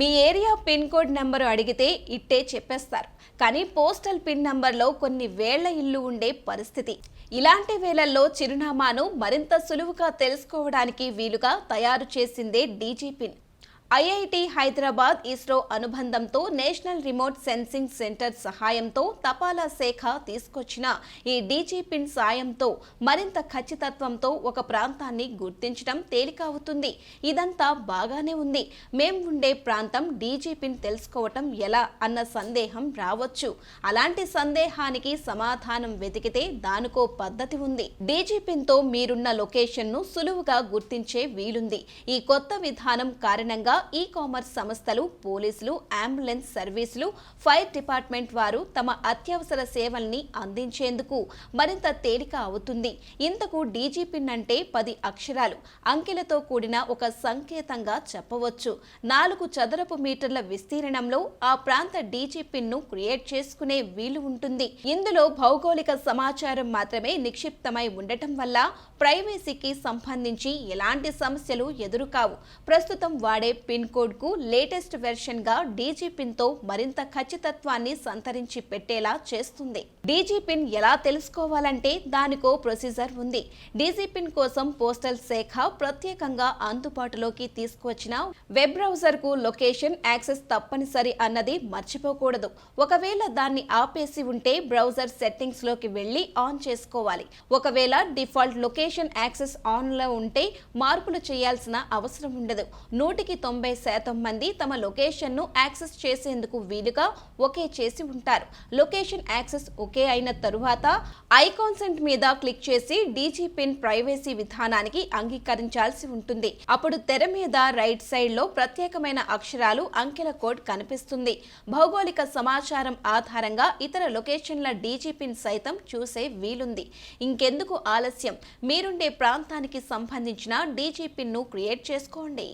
మీ area pin code number అడిగితే ఇట్టే చెప్పేస్తారు. కానీ పోస్టల్ పిన్ నంబర్లో కొన్ని వేళ్ళ ఇల్లు ఉండే పరిస్థితి. ఇలాంటి వేళల్లో చిరునామాను మరింత సులువుగా తెలుసుకోవడానికి వీలుగా తయారు చేసిందే DIGIPIN. IIT Hyderabad ISRO అనుబంధంతో నేషనల్ రిమోట్ సెన్సింగ్ సెంటర్ సహాయంతో తపాలా శాఖ తీసుకొచ్చిన ఈ డీజీపిన్ సాయంతో మరింత ఖచ్చితత్వంతో ఒక ప్రాంతాన్ని గుర్తించడం తేలిక అవుతుంది ఇదంతా బాగానే ఉంది. మేం ఉండే ప్రాంతం డీజీ పిన్ తెలుసుకోవటం ఎలా అన్న సందేహం రావచ్చు. అలాంటి సందేహానికి సమాధానం వెతికితే దానికో పద్ధతి ఉంది. డీజీపిన్తో మీరున్న లొకేషన్ను సులువుగా గుర్తించే వీలుంది. ఈ కొత్త విధానం కారణంగా ఈ కామర్స్ సంస్థలు పోలీసులు అంబులెన్స్ సర్వీసులు ఫైర్ డిపార్ట్మెంట్ వారు తమ అత్యవసర సేవల్ని అందించేందుకు మరింత తేలిక అవుతుంది. ఇంతకు డీజీపిన్ అంటే పది అక్షరాలు. అంకెలతో కూడిన ఒక సంకేతంగా చెప్పవచ్చు. నాలుగు చదరపు మీటర్ల విస్తీర్ణంలో ఆ ప్రాంత డీజీ ను క్రియేట్ చేసుకునే వీలు ఉంటుంది. ఇందులో భౌగోళిక సమాచారం మాత్రమే నిక్షిప్తమై ఉండటం వల్ల ప్రైవసీకి సంబంధించి ఎలాంటి సమస్యలు ఎదురుకావు. ప్రస్తుతం వాడే పిన్ కోడ్కు లేటెస్ట్ వెర్షన్గా డీజీ పిన్తో మరింత ఖచ్చితత్వాన్ని సంతరించి పెట్టేలా చేస్తుంది. డీజీ పిన్ ఎలా తెలుసుకోవాలంటే దానికో ప్రొసీజర్ ఉంది. డీజీ పిన్ కోసం పోస్టల్ శాఖ ప్రత్యేకంగా అందుబాటులోకి తీసుకువచ్చిన వెబ్ బ్రౌజర్కు లొకేషన్ యాక్సెస్ తప్పనిసరి అన్నది మర్చిపోకూడదు. ఒకవేళ దాన్ని ఆపేసి ఉంటే బ్రౌజర్ సెట్టింగ్స్లోకి వెళ్ళి ఆన్ చేసుకోవాలి. ఒకవేళ డిఫాల్ట్ లొకేషన్ యాక్సెస్ ఆన్లో ఉంటే మార్పులు చేయాల్సిన అవసరం ఉండదు. నూటికి తొంభై తొంభై శాతం మంది తమ లొకేషన్ను యాక్సెస్ చేసేందుకు వీలుగా ఒకే చేసి ఉంటారు. లొకేషన్ యాక్సెస్ ఒకే అయిన తరువాత ఐకాన్సెంట్ మీద క్లిక్ చేసి డీజీ పిన్ ప్రైవసీ విధానానికి అంగీకరించాల్సి ఉంటుంది. అప్పుడు తెర మీద రైట్ సైడ్లో ప్రత్యేకమైన అక్షరాలు అంకెల కోడ్ కనిపిస్తుంది. భౌగోళిక సమాచారం ఆధారంగా ఇతర లొకేషన్ల డీజీ పిన్ సైతం చూసే వీలుంది. ఇంకెందుకు ఆలస్యం? మీరుండే ప్రాంతానికి సంబంధించిన డీజీ పిన్ను క్రియేట్ చేసుకోండి.